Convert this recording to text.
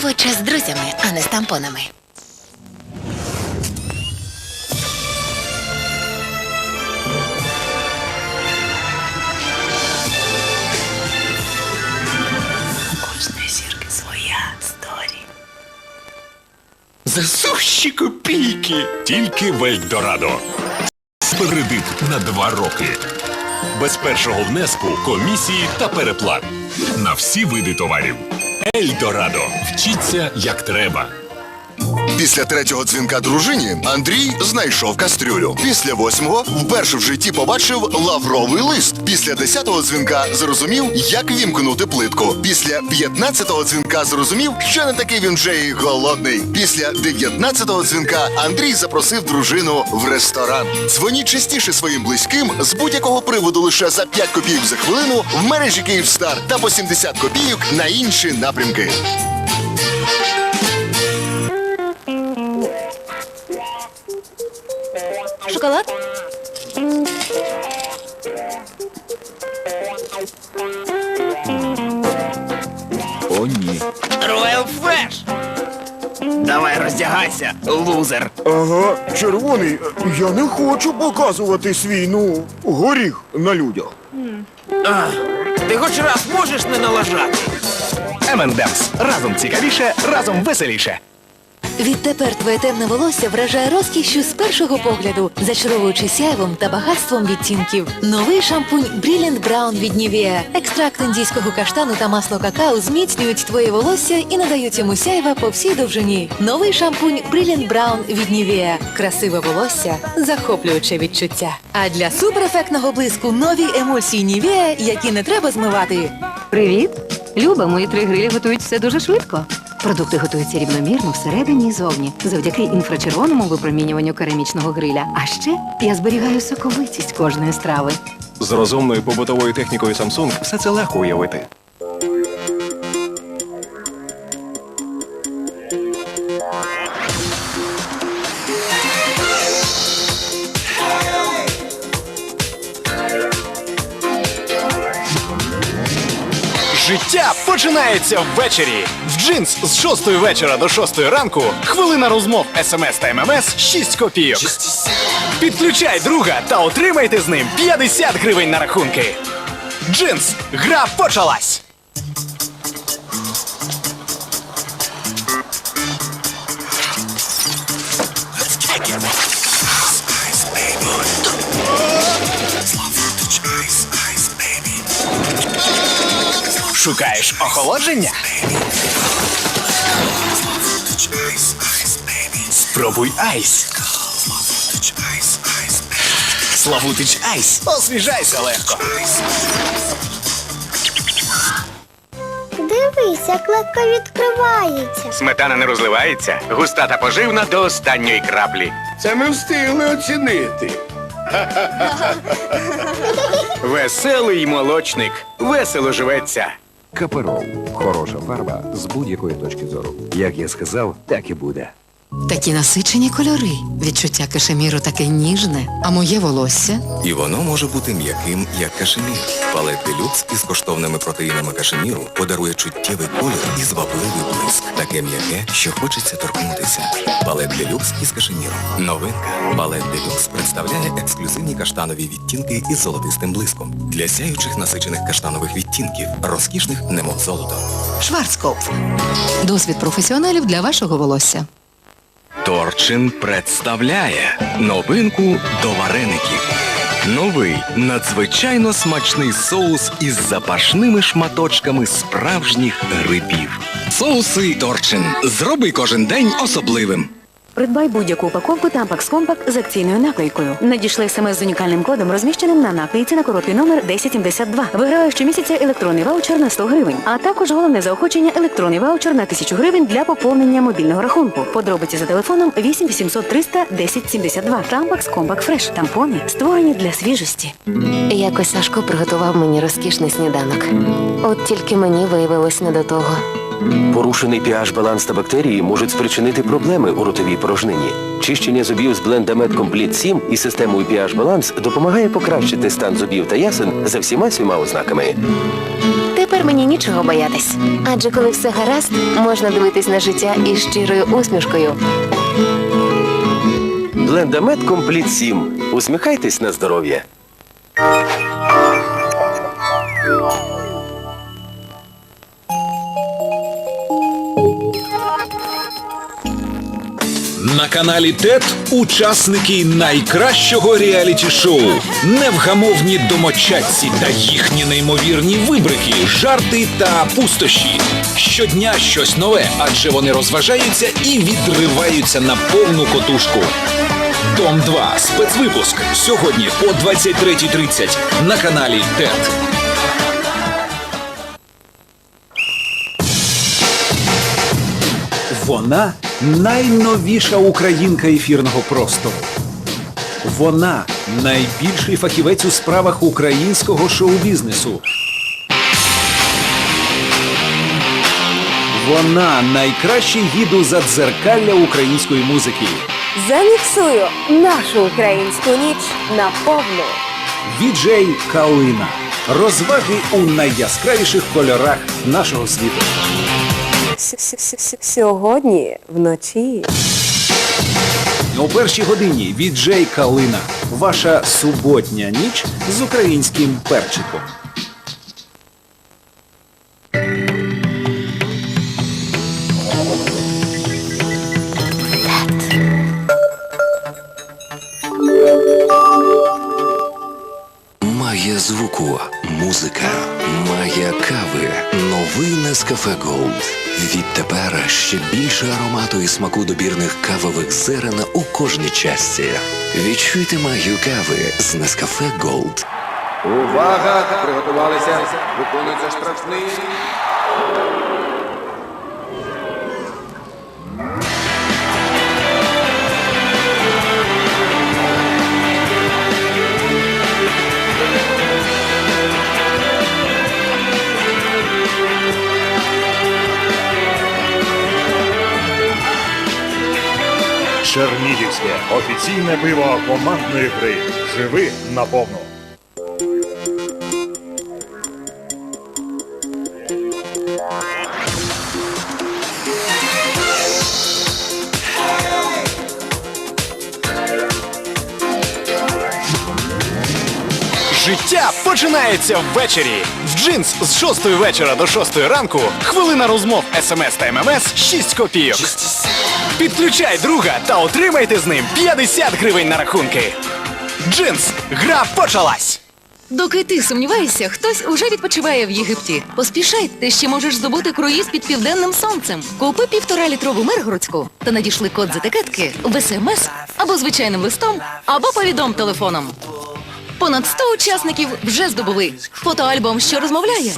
Проводь час з друзями, а не з тампонами. Кожної зірки своя сторі. За сущі копійки. Тільки в Ельдорадо. Кредит на два роки. Без першого внеску, комісії та переплат. На всі види товарів. Ельдорадо. Вчіться як треба. Після третього дзвінка дружині Андрій знайшов кастрюлю. Після восьмого вперше в житті побачив лавровий лист. Після десятого дзвінка зрозумів, як вімкнути плитку. Після п'ятнадцятого дзвінка зрозумів, що не такий він вже й голодний. Після дев'ятнадцятого дзвінка Андрій запросив дружину в ресторан. Дзвоніть частіше своїм близьким з будь-якого приводу лише за 5 копійок за хвилину в мережі Київстар та по 70 копійок на інші напрямки. Шоколад? О, ні. Роял Фреш! Давай роздягайся, лузер. Ага, червоний, я не хочу показувати свій, ну, горіх на людях. А, ти хоч раз можеш не налажати? M&M's. Разом цікавіше, разом веселіше. Відтепер твоє темне волосся вражає розкішшю з першого погляду, зачаровуючи сяйвом та багатством відтінків. Новий шампунь Brilliant Brown від Nivea. Екстракт індійського каштану та масло какао зміцнюють твоє волосся і надають йому сяйва по всій довжині. Новий шампунь Brilliant Brown від Nivea. Красиве волосся, захоплююче відчуття. А для суперефектного блиску нові емульсії Nivea, які не треба змивати. Привіт! Люба, мої три грилі готують все дуже швидко. Продукти готуються рівномірно всередині і зовні, завдяки інфрачервоному випромінюванню керамічного гриля. А ще я зберігаю соковитість кожної страви. З розумною побутовою технікою Samsung все це легко уявити. Життя починається ввечері. В джинс з 6 вечора до 6 ранку. Хвилина розмов смс та ММС 6 копійок. Підключай друга та отримайте з ним 50 гривень на рахунки. Джинс. Гра почалась. Шукаєш охолодження? Спробуй айс. Славутич айс. Освіжайся легко. Дивись, як легко відкривається. Сметана не розливається, густа та поживна до останньої краплі. Це ми встигли оцінити. Веселий молочник. Весело живеться. Каперол хороша фарба з будь-якої точки зору. Як я сказав, так і буде. Такі насичені кольори. Відчуття кашеміру таке ніжне, а моє волосся. І воно може бути м'яким, як кашемір. Палет делюкс із коштовними протеїнами кашеміру подарує чуттєвий колір і звабливий блиск. Таке м'яке, що хочеться торкнутися. Палет делюкс із кашеміром. Новинка. Палет делюкс представляє ексклюзивні каштанові відтінки із золотистим блиском. Для сяючих насичених каштанових відтінків, розкішних, немов золото. Шварцкопф. Досвід професіоналів для вашого волосся. Торчин представляє новинку до вареників. Новий надзвичайно смачний соус із запашними шматочками справжніх грибів. Соуси Торчин. Зроби кожен день особливим. Придбай будь-яку упаковку Tampax Compact з акційною наклейкою. Надійшли смс з унікальним кодом, розміщеним на наклейці на короткий номер 1072. Виграє щомісяця електронний ваучер на 100 гривень, а також головне заохочення електронний ваучер на 1000 гривень для поповнення мобільного рахунку. Подробиці за телефоном 8 800 300 1072. Tampax Compact Fresh. Тампони створені для свіжості. Якось Сашко приготував мені розкішний сніданок. От тільки мені виявилось не до того. Порушений pH баланс та бактерії можуть спричинити проблеми у ротовій порожнині. Чищення зубів з Blendamет Complete 7 і системою pH баланс допомагає покращити стан зубів та ясен за всіма сіма ознаками. Тепер мені нічого боятись. Адже коли все гаразд, можна дивитись на життя із щирою усмішкою. Блендамет Компліт 7. Усміхайтесь на здоров'я. На каналі ТЕТ учасники найкращого реаліті-шоу, невгамовні домочадці та їхні неймовірні вибрики, жарти та пустощі. Щодня щось нове, адже вони розважаються і відриваються на повну котушку. Дом 2. Спецвипуск сьогодні о 23.30 на каналі ТЕТ. Вона найновіша українка ефірного простору. Вона найбільший фахівець у справах українського шоу-бізнесу. Вона найкращий гід у задзеркалля української музики. Заміксую нашу українську ніч на повну. Віджей Калина. Розваги у найяскравіших кольорах нашого світу. Сьогодні вночі. У першій годині віджей Калина. Ваша суботня ніч з українським перчиком. Нескафе Голд. Відтепер ще більше аромату і смаку добірних кавових зерен у кожній часті. Відчуйте магію кави з Нескафе Голд. Увага! Приготувалися. Виконується штрафний. Чернігівське офіційне пиво командної гри. Живи наповну. Життя починається ввечері. Джинс з 6 вечора до 6 ранку. Хвилина розмов смс та ММС 6 копійок. Підключай друга та отримайте з ним 50 гривень на рахунки. Джинс. Гра почалась. Доки ти сумніваєшся, хтось уже відпочиває в Єгипті. Поспішай, ти ще можеш здобути круїз під південним сонцем. Купи півтора літрову миргородську та надішли код з етикетки в СМС або звичайним листом, або повідом телефоном. Понад 100 учасників вже здобули фотоальбом, що розмовляє.